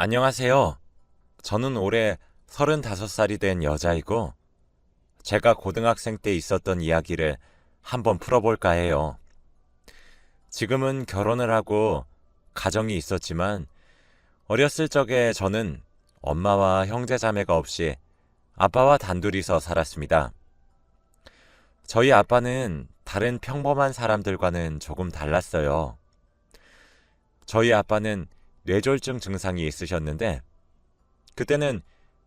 안녕하세요. 저는 올해 35살이 된 여자이고, 제가 고등학생 때 있었던 이야기를 한번 풀어볼까 해요. 지금은 결혼을 하고 가정이 있었지만, 어렸을 적에 저는 엄마와 형제 자매가 없이 아빠와 단둘이서 살았습니다. 저희 아빠는 다른 평범한 사람들과는 조금 달랐어요. 저희 아빠는 뇌졸중 증상이 있으셨는데, 그때는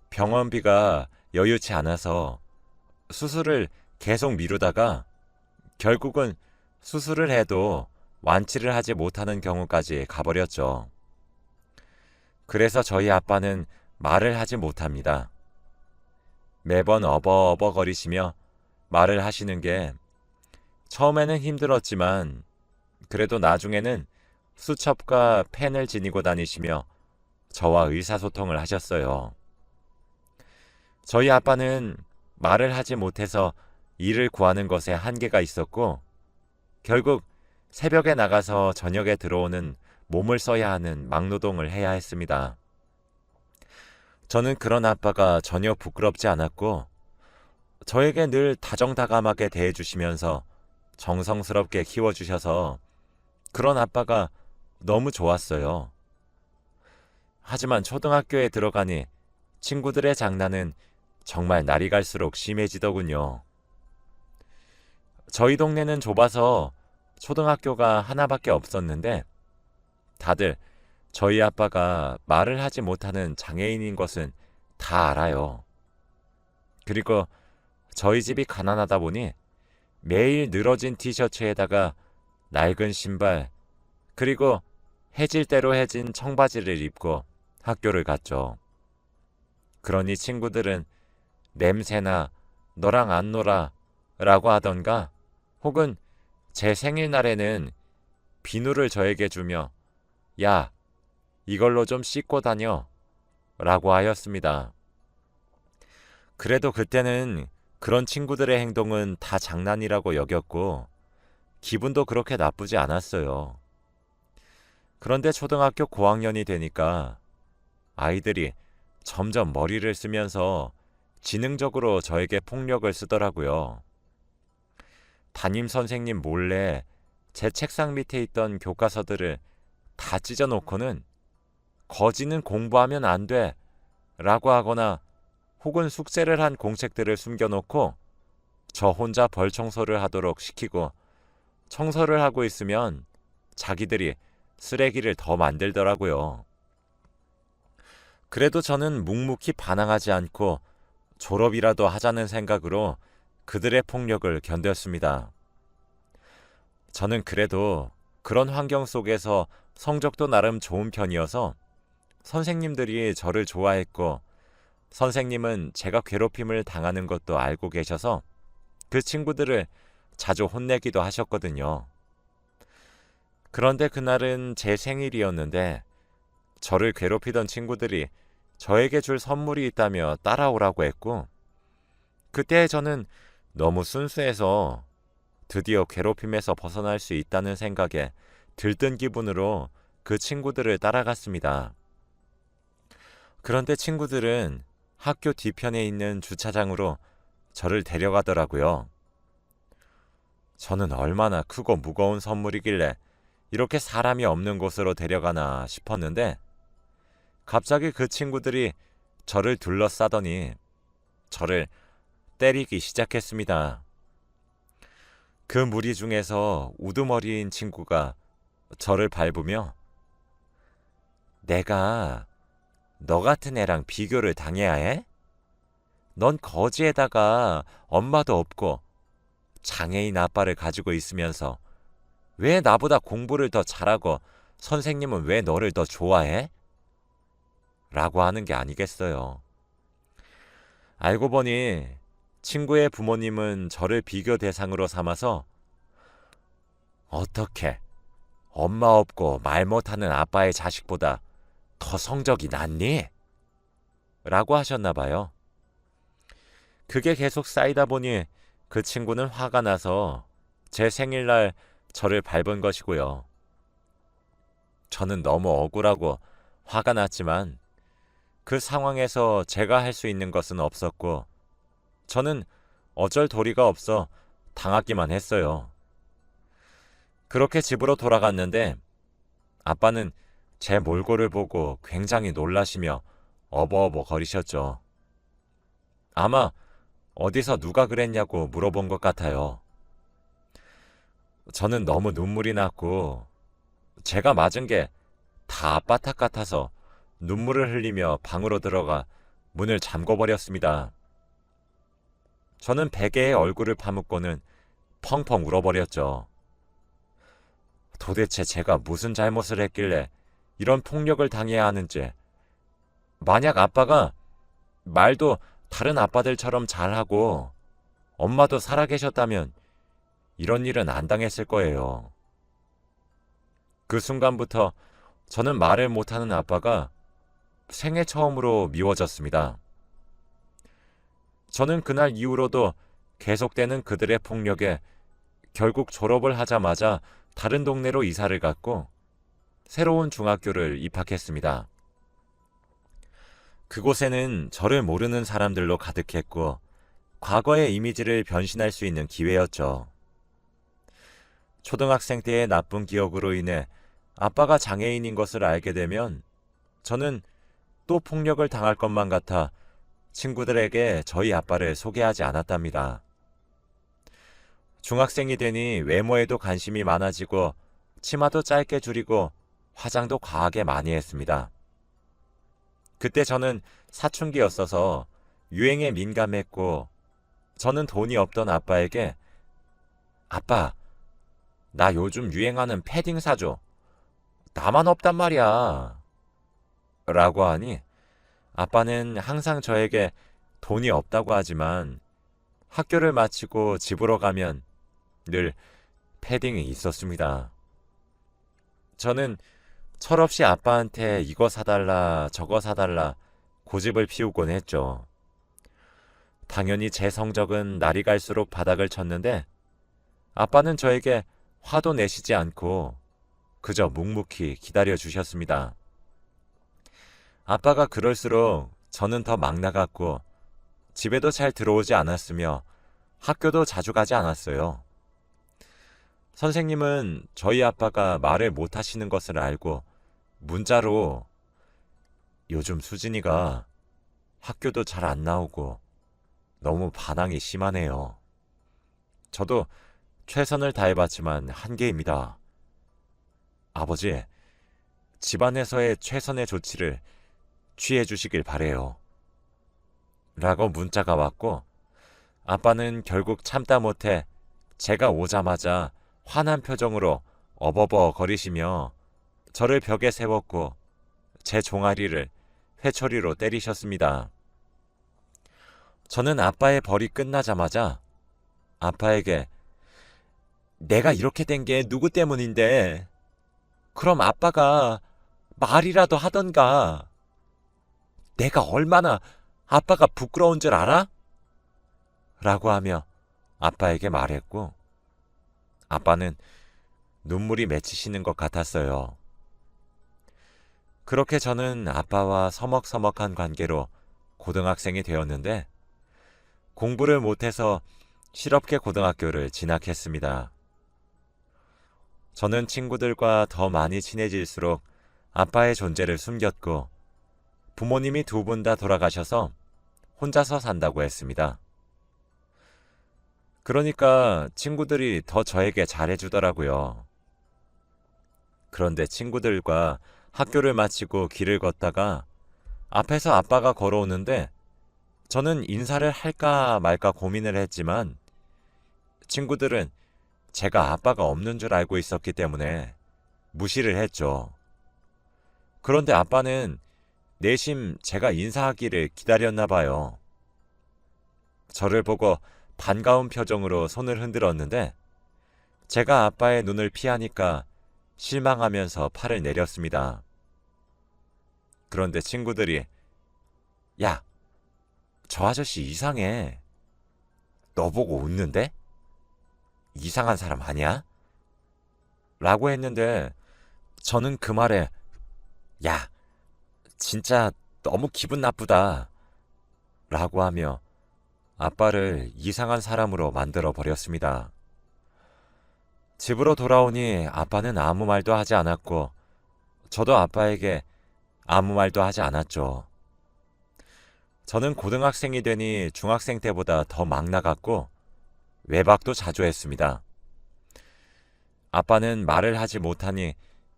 병원비가 여유치 않아서 수술을 계속 미루다가 결국은 수술을 해도 완치를 하지 못하는 경우까지 가버렸죠. 그래서 저희 아빠는 말을 하지 못합니다. 매번 어버어버거리시며 말을 하시는 게 처음에는 힘들었지만 그래도 나중에는 수첩과 펜을 지니고 다니시며 저와 의사소통을 하셨어요. 저희 아빠는 말을 하지 못해서 일을 구하는 것에 한계가 있었고, 결국 새벽에 나가서 저녁에 들어오는 몸을 써야 하는 막노동을 해야 했습니다. 저는 그런 아빠가 전혀 부끄럽지 않았고, 저에게 늘 다정다감하게 대해주시면서 정성스럽게 키워주셔서 그런 아빠가 너무 좋았어요. 하지만 초등학교에 들어가니 친구들의 장난은 정말 날이 갈수록 심해지더군요. 저희 동네는 좁아서 초등학교가 하나밖에 없었는데 다들 저희 아빠가 말을 하지 못하는 장애인인 것은 다 알아요. 그리고 저희 집이 가난하다 보니 매일 늘어진 티셔츠에다가 낡은 신발, 그리고 해질 대로 해진 청바지를 입고 학교를 갔죠. 그러니 친구들은 냄새나 너랑 안 놀아 라고 하던가 혹은 제 생일날에는 비누를 저에게 주며 야, 이걸로 좀 씻고 다녀 라고 하였습니다. 그래도 그때는 그런 친구들의 행동은 다 장난이라고 여겼고 기분도 그렇게 나쁘지 않았어요. 그런데 초등학교 고학년이 되니까 아이들이 점점 머리를 쓰면서 지능적으로 저에게 폭력을 쓰더라고요. 담임 선생님 몰래 제 책상 밑에 있던 교과서들을 다 찢어놓고는 거지는 공부하면 안 돼. 라고 하거나 혹은 숙제를 한 공책들을 숨겨놓고 저 혼자 벌 청소를 하도록 시키고 청소를 하고 있으면 자기들이 쓰레기를 더 만들더라고요. 그래도 저는 묵묵히 반항하지 않고 졸업이라도 하자는 생각으로 그들의 폭력을 견뎠습니다. 저는 그래도 그런 환경 속에서 성적도 나름 좋은 편이어서 선생님들이 저를 좋아했고 선생님은 제가 괴롭힘을 당하는 것도 알고 계셔서 그 친구들을 자주 혼내기도 하셨거든요. 그런데 그날은 제 생일이었는데 저를 괴롭히던 친구들이 저에게 줄 선물이 있다며 따라오라고 했고 그때 저는 너무 순수해서 드디어 괴롭힘에서 벗어날 수 있다는 생각에 들뜬 기분으로 그 친구들을 따라갔습니다. 그런데 친구들은 학교 뒤편에 있는 주차장으로 저를 데려가더라고요. 저는 얼마나 크고 무거운 선물이길래 이렇게 사람이 없는 곳으로 데려가나 싶었는데 갑자기 그 친구들이 저를 둘러싸더니 저를 때리기 시작했습니다. 그 무리 중에서 우두머리인 친구가 저를 밟으며 내가 너 같은 애랑 비교를 당해야 해? 넌 거지에다가 엄마도 없고 장애인 아빠를 가지고 있으면서 왜 나보다 공부를 더 잘하고 선생님은 왜 너를 더 좋아해? 라고 하는 게 아니겠어요. 알고 보니 친구의 부모님은 저를 비교 대상으로 삼아서 어떻게 엄마 없고 말 못하는 아빠의 자식보다 더 성적이 낫니? 라고 하셨나 봐요. 그게 계속 쌓이다 보니 그 친구는 화가 나서 제 생일날 저를 밟은 것이고요. 저는 너무 억울하고 화가 났지만 그 상황에서 제가 할 수 있는 것은 없었고, 저는 어쩔 도리가 없어 당하기만 했어요. 그렇게 집으로 돌아갔는데, 아빠는 제 몰골을 보고 굉장히 놀라시며 어버어버 거리셨죠. 아마 어디서 누가 그랬냐고 물어본 것 같아요. 저는 너무 눈물이 났고, 제가 맞은 게 다 아빠 탓 같아서 눈물을 흘리며 방으로 들어가 문을 잠궈버렸습니다. 저는 베개에 얼굴을 파묻고는 펑펑 울어버렸죠. 도대체 제가 무슨 잘못을 했길래 이런 폭력을 당해야 하는지. 만약 아빠가 말도 다른 아빠들처럼 잘하고 엄마도 살아계셨다면 이런 일은 안 당했을 거예요. 그 순간부터 저는 말을 못하는 아빠가 생애 처음으로 미워졌습니다. 저는 그날 이후로도 계속되는 그들의 폭력에 결국 졸업을 하자마자 다른 동네로 이사를 갔고 새로운 중학교를 입학했습니다. 그곳에는 저를 모르는 사람들로 가득했고 과거의 이미지를 변신할 수 있는 기회였죠. 초등학생 때의 나쁜 기억으로 인해 아빠가 장애인인 것을 알게 되면 저는 또 폭력을 당할 것만 같아 친구들에게 저희 아빠를 소개하지 않았답니다. 중학생이 되니 외모에도 관심이 많아지고 치마도 짧게 줄이고 화장도 과하게 많이 했습니다. 그때 저는 사춘기였어서 유행에 민감했고 저는 돈이 없던 아빠에게 아빠, 나 요즘 유행하는 패딩 사줘. 나만 없단 말이야. 라고 하니 아빠는 항상 저에게 돈이 없다고 하지만 학교를 마치고 집으로 가면 늘 패딩이 있었습니다. 저는 철없이 아빠한테 이거 사달라 저거 사달라 고집을 피우곤 했죠. 당연히 제 성적은 날이 갈수록 바닥을 쳤는데 아빠는 저에게 화도 내시지 않고 그저 묵묵히 기다려 주셨습니다. 아빠가 그럴수록 저는 더 막 나갔고 집에도 잘 들어오지 않았으며 학교도 자주 가지 않았어요. 선생님은 저희 아빠가 말을 못 하시는 것을 알고 문자로 요즘 수진이가 학교도 잘 안 나오고 너무 반항이 심하네요. 저도 최선을 다해봤지만 한계입니다. 아버지, 집안에서의 최선의 조치를 취해 주시길 바래요. 라고 문자가 왔고, 아빠는 결국 참다 못해 제가 오자마자 화난 표정으로 어버버 거리시며 저를 벽에 세웠고 제 종아리를 회초리로 때리셨습니다. 저는 아빠의 벌이 끝나자마자 아빠에게 내가 이렇게 된 게 누구 때문인데 그럼 아빠가 말이라도 하던가 내가 얼마나 아빠가 부끄러운 줄 알아? 라고 하며 아빠에게 말했고 아빠는 눈물이 맺히시는 것 같았어요. 그렇게 저는 아빠와 서먹서먹한 관계로 고등학생이 되었는데 공부를 못해서 실업계 고등학교를 진학했습니다. 저는 친구들과 더 많이 친해질수록 아빠의 존재를 숨겼고 부모님이 두 분 다 돌아가셔서 혼자서 산다고 했습니다. 그러니까 친구들이 더 저에게 잘해주더라고요. 그런데 친구들과 학교를 마치고 길을 걷다가 앞에서 아빠가 걸어오는데 저는 인사를 할까 말까 고민을 했지만 친구들은 제가 아빠가 없는 줄 알고 있었기 때문에 무시를 했죠. 그런데 아빠는 내심 제가 인사하기를 기다렸나 봐요. 저를 보고 반가운 표정으로 손을 흔들었는데 제가 아빠의 눈을 피하니까 실망하면서 팔을 내렸습니다. 그런데 친구들이 야, 저 아저씨 이상해. 너 보고 웃는데? 이상한 사람 아니야? 라고 했는데 저는 그 말에 야, 진짜 너무 기분 나쁘다. 라고 하며 아빠를 이상한 사람으로 만들어 버렸습니다. 집으로 돌아오니 아빠는 아무 말도 하지 않았고 저도 아빠에게 아무 말도 하지 않았죠. 저는 고등학생이 되니 중학생 때보다 더 막 나갔고 외박도 자주 했습니다. 아빠는 말을 하지 못하니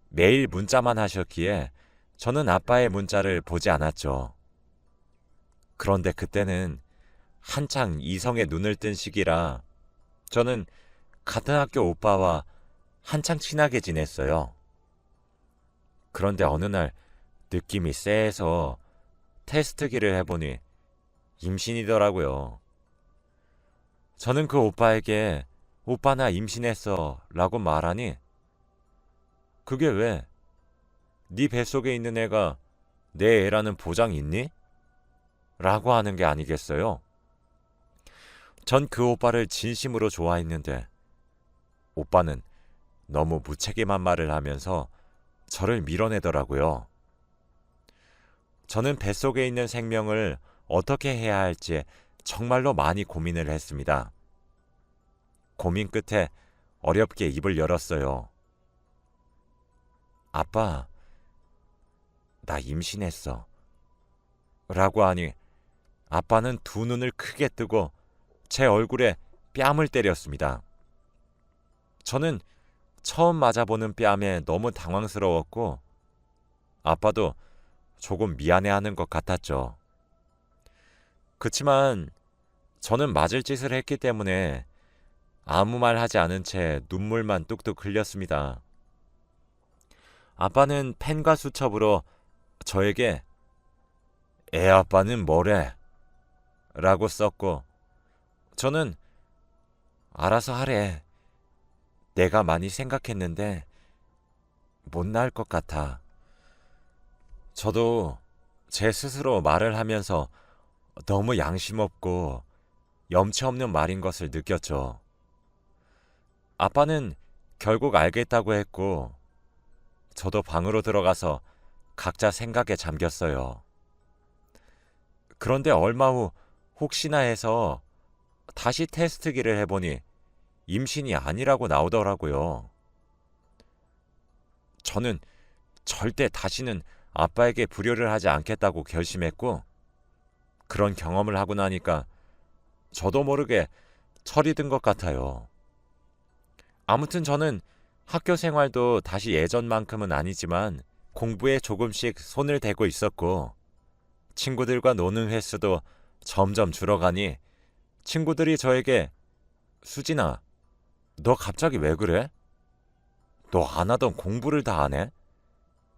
매일 문자만 하셨기에 저는 아빠의 문자를 보지 않았죠. 그런데 그때는 한창 이성의 눈을 뜬 시기라 저는 같은 학교 오빠와 한창 친하게 지냈어요. 그런데 어느 날 느낌이 쎄해서 테스트기를 해보니 임신이더라고요. 저는 그 오빠에게 오빠 나 임신했어 라고 말하니 그게 왜? 네 뱃속에 있는 애가 내 애라는 보장 있니? 라고 하는 게 아니겠어요? 전 그 오빠를 진심으로 좋아했는데 오빠는 너무 무책임한 말을 하면서 저를 밀어내더라고요. 저는 뱃속에 있는 생명을 어떻게 해야 할지 정말로 많이 고민을 했습니다. 고민 끝에 어렵게 입을 열었어요. 아빠, 나 임신했어. 라고 하니 아빠는 두 눈을 크게 뜨고 제 얼굴에 뺨을 때렸습니다. 저는 처음 맞아보는 뺨에 너무 당황스러웠고 아빠도 조금 미안해하는 것 같았죠. 그치만 저는 맞을 짓을 했기 때문에 아무 말 하지 않은 채 눈물만 뚝뚝 흘렸습니다. 아빠는 펜과 수첩으로 저에게 애 아빠는 뭐래? 라고 썼고 저는 알아서 하래. 내가 많이 생각했는데 못 나을 것 같아. 저도 제 스스로 말을 하면서 너무 양심 없고 염치 없는 말인 것을 느꼈죠. 아빠는 결국 알겠다고 했고, 저도 방으로 들어가서 각자 생각에 잠겼어요. 그런데 얼마 후 혹시나 해서 다시 테스트기를 해보니 임신이 아니라고 나오더라고요. 저는 절대 다시는 아빠에게 불효를 하지 않겠다고 결심했고, 그런 경험을 하고 나니까 저도 모르게 철이 든 것 같아요. 아무튼 저는 학교 생활도 다시 예전만큼은 아니지만 공부에 조금씩 손을 대고 있었고, 친구들과 노는 횟수도 점점 줄어가니 친구들이 저에게 수진아, 너 갑자기 왜 그래? 너 안 하던 공부를 다 하네?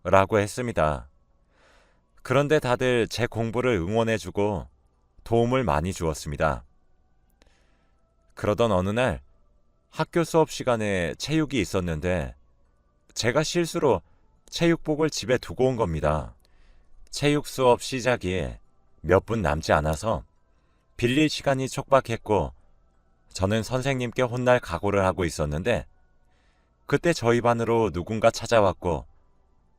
라고 했습니다. 그런데 다들 제 공부를 응원해주고 도움을 많이 주었습니다. 그러던 어느 날 학교 수업 시간에 체육이 있었는데 제가 실수로 체육복을 집에 두고 온 겁니다. 체육 수업 시작이 몇 분 남지 않아서 빌릴 시간이 촉박했고 저는 선생님께 혼날 각오를 하고 있었는데 그때 저희 반으로 누군가 찾아왔고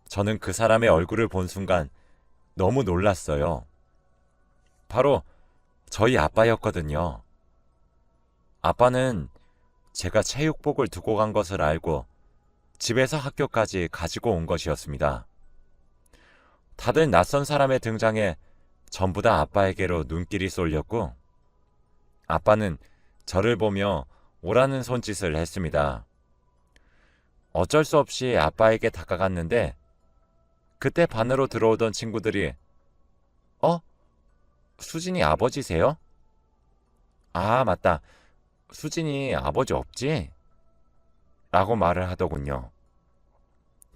저는 그 사람의 얼굴을 본 순간 너무 놀랐어요. 바로 저희 아빠였거든요. 아빠는 제가 체육복을 두고 간 것을 알고 집에서 학교까지 가지고 온 것이었습니다. 다들 낯선 사람의 등장에 전부 다 아빠에게로 눈길이 쏠렸고 아빠는 저를 보며 오라는 손짓을 했습니다. 어쩔 수 없이 아빠에게 다가갔는데 그때 반으로 들어오던 친구들이 어? 수진이 아버지세요? 아, 맞다. 수진이 아버지 없지? 라고 말을 하더군요.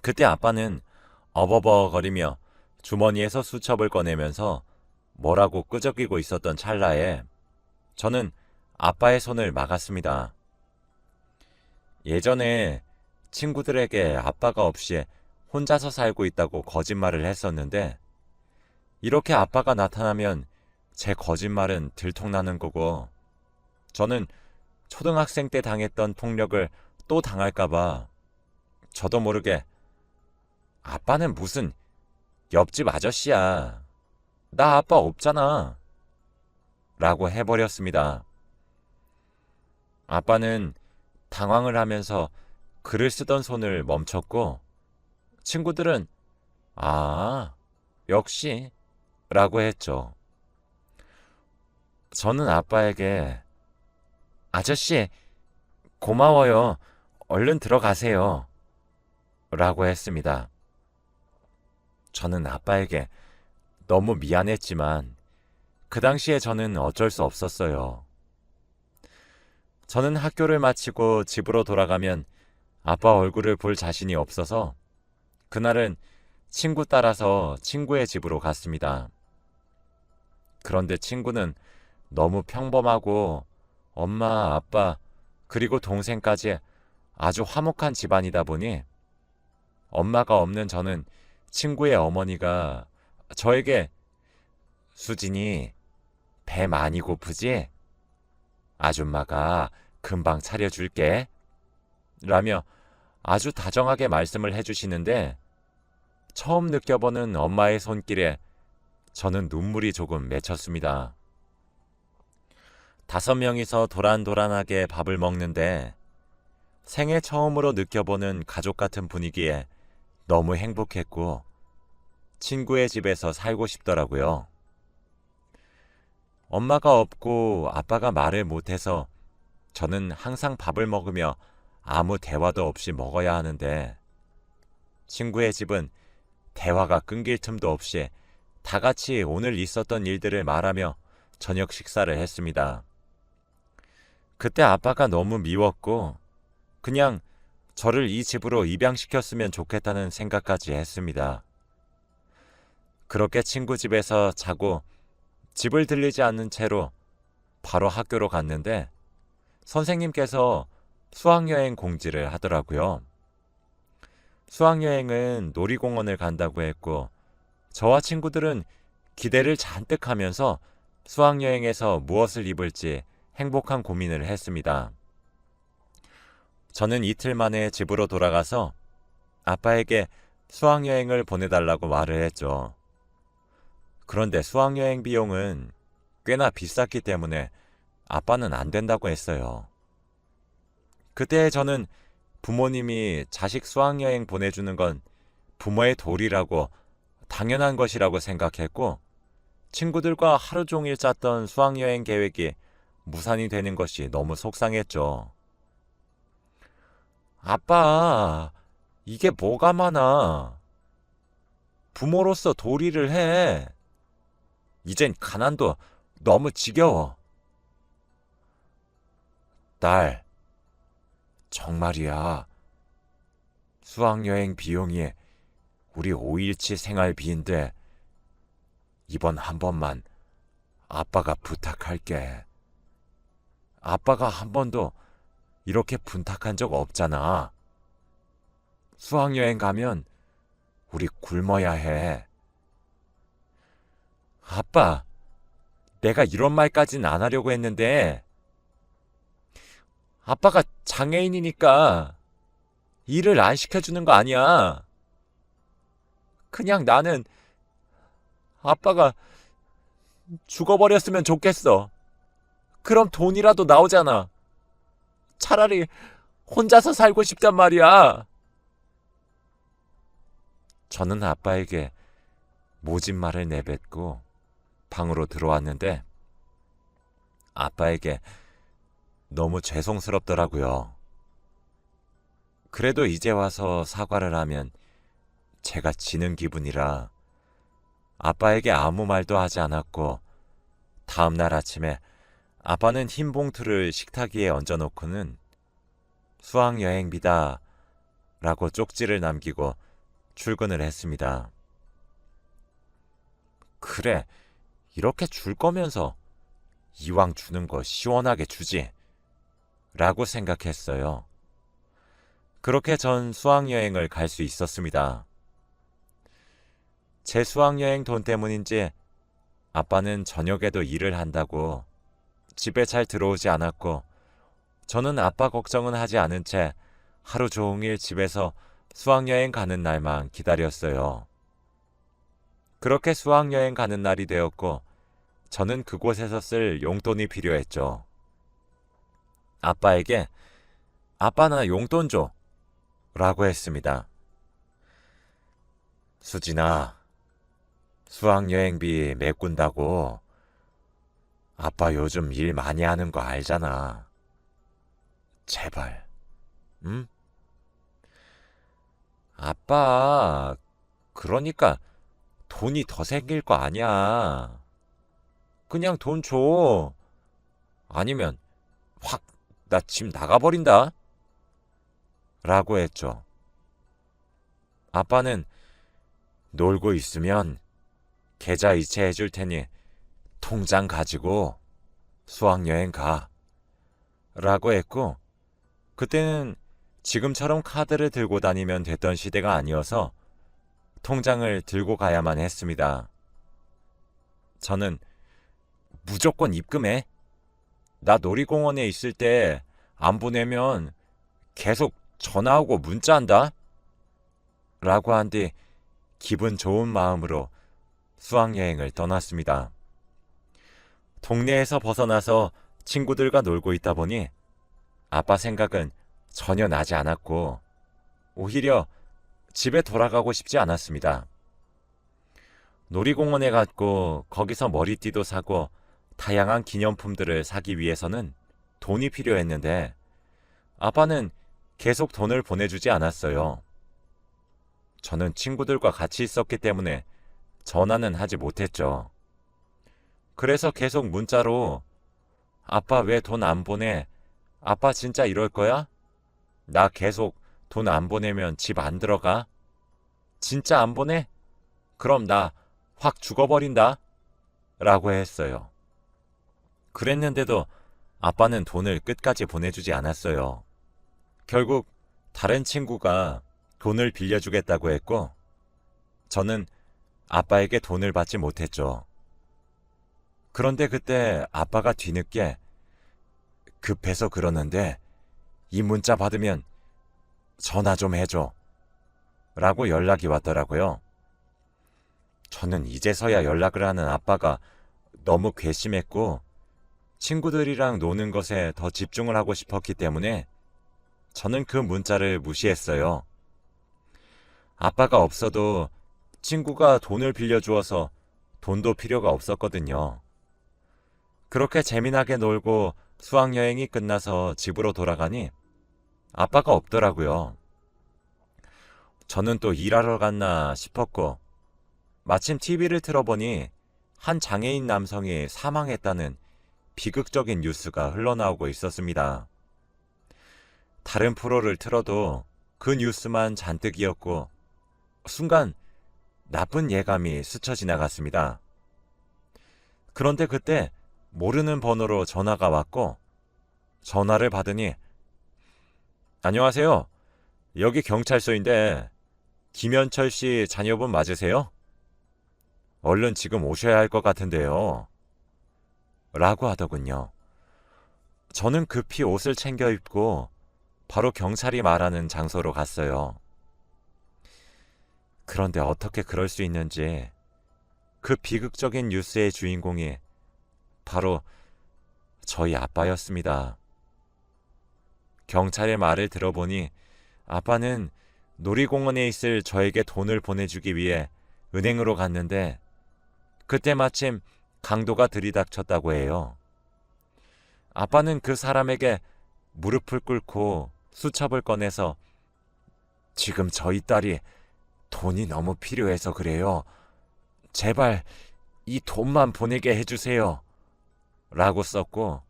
그때 아빠는 어버버거리며 주머니에서 수첩을 꺼내면서 뭐라고 끄적이고 있었던 찰나에 저는 아빠의 손을 막았습니다. 예전에 친구들에게 아빠가 없이 혼자서 살고 있다고 거짓말을 했었는데 이렇게 아빠가 나타나면 제 거짓말은 들통나는 거고 저는 초등학생 때 당했던 폭력을 또 당할까봐 저도 모르게 아빠는 무슨 옆집 아저씨야 나 아빠 없잖아. 라고 해버렸습니다. 아빠는 당황을 하면서 글을 쓰던 손을 멈췄고 친구들은 아, 역시 라고 했죠. 저는 아빠에게 아저씨, 고마워요. 얼른 들어가세요. 라고 했습니다. 저는 아빠에게 너무 미안했지만 그 당시에 저는 어쩔 수 없었어요. 저는 학교를 마치고 집으로 돌아가면 아빠 얼굴을 볼 자신이 없어서 그날은 친구 따라서 친구의 집으로 갔습니다. 그런데 친구는 너무 평범하고 엄마, 아빠, 그리고 동생까지 아주 화목한 집안이다 보니 엄마가 없는 저는 친구의 어머니가 저에게 수진이 배 많이 고프지? 아줌마가 금방 차려줄게. 라며 아주 다정하게 말씀을 해주시는데 처음 느껴보는 엄마의 손길에 저는 눈물이 조금 맺혔습니다. 다섯 명이서 도란도란하게 밥을 먹는데 생애 처음으로 느껴보는 가족 같은 분위기에 너무 행복했고 친구의 집에서 살고 싶더라고요. 엄마가 없고 아빠가 말을 못해서 저는 항상 밥을 먹으며 아무 대화도 없이 먹어야 하는데 친구의 집은 대화가 끊길 틈도 없이 다 같이 오늘 있었던 일들을 말하며 저녁 식사를 했습니다. 그때 아빠가 너무 미웠고 그냥 저를 이 집으로 입양시켰으면 좋겠다는 생각까지 했습니다. 그렇게 친구 집에서 자고 집을 들리지 않는 채로 바로 학교로 갔는데 선생님께서 수학여행 공지를 하더라고요. 수학여행은 놀이공원을 간다고 했고 저와 친구들은 기대를 잔뜩 하면서 수학여행에서 무엇을 입을지 행복한 고민을 했습니다. 저는 이틀 만에 집으로 돌아가서 아빠에게 수학여행을 보내달라고 말을 했죠. 그런데 수학여행 비용은 꽤나 비쌌기 때문에 아빠는 안 된다고 했어요. 그때 저는 부모님이 자식 수학여행 보내주는 건 부모의 도리라고 당연한 것이라고 생각했고 친구들과 하루 종일 짰던 수학여행 계획이 무산이 되는 것이 너무 속상했죠. 아빠, 이게 뭐가 많아? 부모로서 도리를 해. 이젠 가난도 너무 지겨워. 딸, 정말이야. 수학여행 비용이 우리 5일치 생활비인데 이번 한 번만 아빠가 부탁할게. 아빠가 한 번도 이렇게 분탁한 적 없잖아. 수학여행 가면 우리 굶어야 해. 아빠, 내가 이런 말까진 안 하려고 했는데, 아빠가 장애인이니까 일을 안 시켜주는 거 아니야. 그냥 나는 아빠가 죽어버렸으면 좋겠어. 그럼 돈이라도 나오잖아. 차라리 혼자서 살고 싶단 말이야. 저는 아빠에게 모진 말을 내뱉고 방으로 들어왔는데 아빠에게 너무 죄송스럽더라고요. 그래도 이제 와서 사과를 하면 제가 지는 기분이라 아빠에게 아무 말도 하지 않았고 다음 날 아침에 아빠는 흰 봉투를 식탁 위에 얹어놓고는 수학여행비다 라고 쪽지를 남기고 출근을 했습니다. 그래, 이렇게 줄 거면서 이왕 주는 거 시원하게 주지. 라고 생각했어요. 그렇게 전 수학여행을 갈 수 있었습니다. 제 수학여행 돈 때문인지 아빠는 저녁에도 일을 한다고 집에 잘 들어오지 않았고 저는 아빠 걱정은 하지 않은 채 하루 종일 집에서 수학여행 가는 날만 기다렸어요. 그렇게 수학여행 가는 날이 되었고, 저는 그곳에서 쓸 용돈이 필요했죠. 아빠에게, 아빠 나 용돈 줘. 라고 했습니다. 수진아, 수학여행비 메꾼다고 아빠 요즘 일 많이 하는 거 알잖아. 제발, 응? 아빠, 그러니까 돈이 더 생길 거 아니야. 그냥 돈 줘. 아니면 확 나 집 나가버린다. 라고 했죠. 아빠는 놀고 있으면 계좌 이체해 줄 테니 통장 가지고 수학여행 가. 라고 했고, 그때는 지금처럼 카드를 들고 다니면 됐던 시대가 아니어서 통장을 들고 가야만 했습니다. 저는 무조건 입금해. 나 놀이공원에 있을 때 안 보내면 계속 전화하고 문자한다. 라고 한 뒤 기분 좋은 마음으로 수학여행을 떠났습니다. 동네에서 벗어나서 친구들과 놀고 있다 보니 아빠 생각은 전혀 나지 않았고 오히려 집에 돌아가고 싶지 않았습니다. 놀이공원에 갔고 거기서 머리띠도 사고 다양한 기념품들을 사기 위해서는 돈이 필요했는데 아빠는 계속 돈을 보내주지 않았어요. 저는 친구들과 같이 있었기 때문에 전화는 하지 못했죠. 그래서 계속 문자로 아빠 왜 돈 안 보내? 아빠 진짜 이럴 거야? 나 계속 돈 안 보내면 집 안 들어가? 진짜 안 보내? 그럼 나 확 죽어버린다. 라고 했어요. 그랬는데도 아빠는 돈을 끝까지 보내주지 않았어요. 결국 다른 친구가 돈을 빌려주겠다고 했고, 저는 아빠에게 돈을 받지 못했죠. 그런데 그때 아빠가 뒤늦게 급해서 그러는데 이 문자 받으면 전화 좀 해줘. 라고 연락이 왔더라고요. 저는 이제서야 연락을 하는 아빠가 너무 괘씸했고 친구들이랑 노는 것에 더 집중을 하고 싶었기 때문에 저는 그 문자를 무시했어요. 아빠가 없어도 친구가 돈을 빌려주어서 돈도 필요가 없었거든요. 그렇게 재미나게 놀고 수학여행이 끝나서 집으로 돌아가니 아빠가 없더라고요. 저는 또 일하러 갔나 싶었고, 마침 TV를 틀어보니 한 장애인 남성이 사망했다는 비극적인 뉴스가 흘러나오고 있었습니다. 다른 프로를 틀어도 그 뉴스만 잔뜩이었고, 순간 나쁜 예감이 스쳐 지나갔습니다. 그런데 그때 모르는 번호로 전화가 왔고, 전화를 받으니, 안녕하세요. 여기 경찰서인데, 김현철 씨 자녀분 맞으세요? 얼른 지금 오셔야 할 것 같은데요. 라고 하더군요. 저는 급히 옷을 챙겨 입고 바로 경찰이 말하는 장소로 갔어요. 그런데 어떻게 그럴 수 있는지 그 비극적인 뉴스의 주인공이 바로 저희 아빠였습니다. 경찰의 말을 들어보니 아빠는 놀이공원에 있을 저에게 돈을 보내주기 위해 은행으로 갔는데 그때 마침 강도가 들이닥쳤다고 해요. 아빠는 그 사람에게 무릎을 꿇고 수첩을 꺼내서 지금 저희 딸이 돈이 너무 필요해서 그래요. 제발 이 돈만 보내게 해주세요. 라고 썼고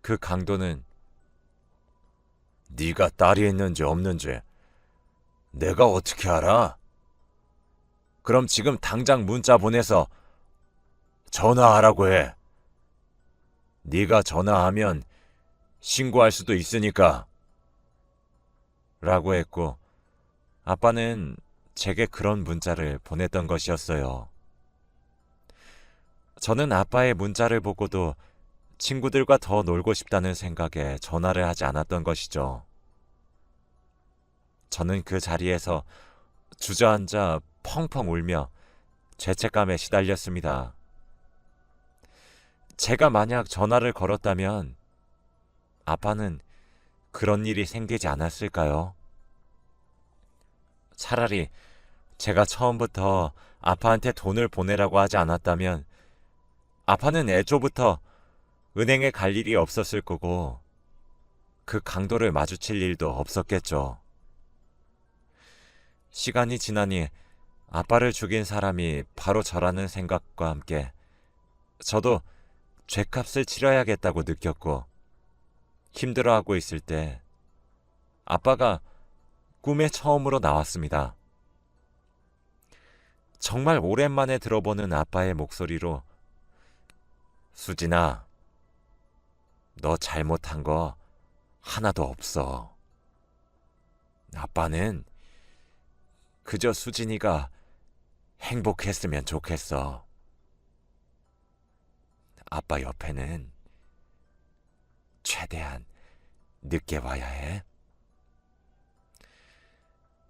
그 강도는 네가 딸이 있는지 없는지 내가 어떻게 알아? 그럼 지금 당장 문자 보내서 전화하라고 해. 네가 전화하면 신고할 수도 있으니까. 라고 했고 아빠는 제게 그런 문자를 보냈던 것이었어요. 저는 아빠의 문자를 보고도 친구들과 더 놀고 싶다는 생각에 전화를 하지 않았던 것이죠. 저는 그 자리에서 주저앉아 펑펑 울며 죄책감에 시달렸습니다. 제가 만약 전화를 걸었다면 아빠는 그런 일이 생기지 않았을까요? 차라리 제가 처음부터 아빠한테 돈을 보내라고 하지 않았다면 아빠는 애초부터 은행에 갈 일이 없었을 거고 그 강도를 마주칠 일도 없었겠죠. 시간이 지나니 아빠를 죽인 사람이 바로 저라는 생각과 함께 저도 죄값을 치러야겠다고 느꼈고 힘들어하고 있을 때 아빠가 꿈에 처음으로 나왔습니다. 정말 오랜만에 들어보는 아빠의 목소리로 수진아, 너 잘못한 거 하나도 없어. 아빠는 그저 수진이가 행복했으면 좋겠어. 아빠 옆에는 최대한 늦게 와야 해.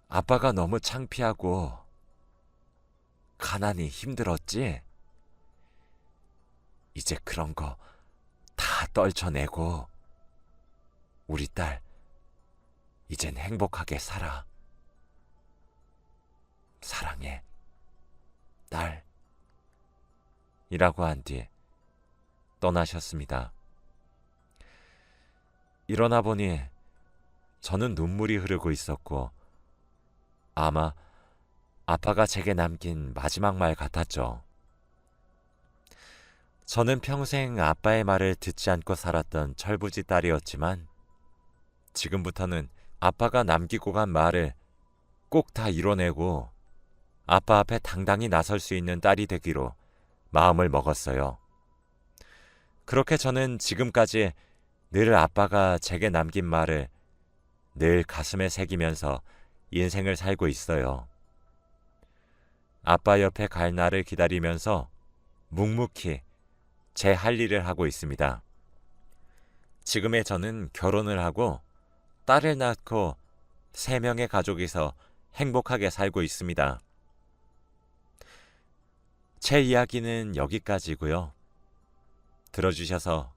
아빠가 너무 창피하고 가난이 힘들었지? 이제 그런 거 다 떨쳐내고 우리 딸 이젠 행복하게 살아. 사랑해. 딸. 이라고 한 뒤 떠나셨습니다. 일어나 보니 저는 눈물이 흐르고 있었고 아마 아빠가 제게 남긴 마지막 말 같았죠. 저는 평생 아빠의 말을 듣지 않고 살았던 철부지 딸이었지만 지금부터는 아빠가 남기고 간 말을 꼭 다 이뤄내고 아빠 앞에 당당히 나설 수 있는 딸이 되기로 마음을 먹었어요. 그렇게 저는 지금까지 늘 아빠가 제게 남긴 말을 늘 가슴에 새기면서 인생을 살고 있어요. 아빠 옆에 갈 날을 기다리면서 묵묵히 제 할 일을 하고 있습니다. 지금의 저는 결혼을 하고 딸을 낳고 세 명의 가족이서 행복하게 살고 있습니다. 제 이야기는 여기까지고요. 들어주셔서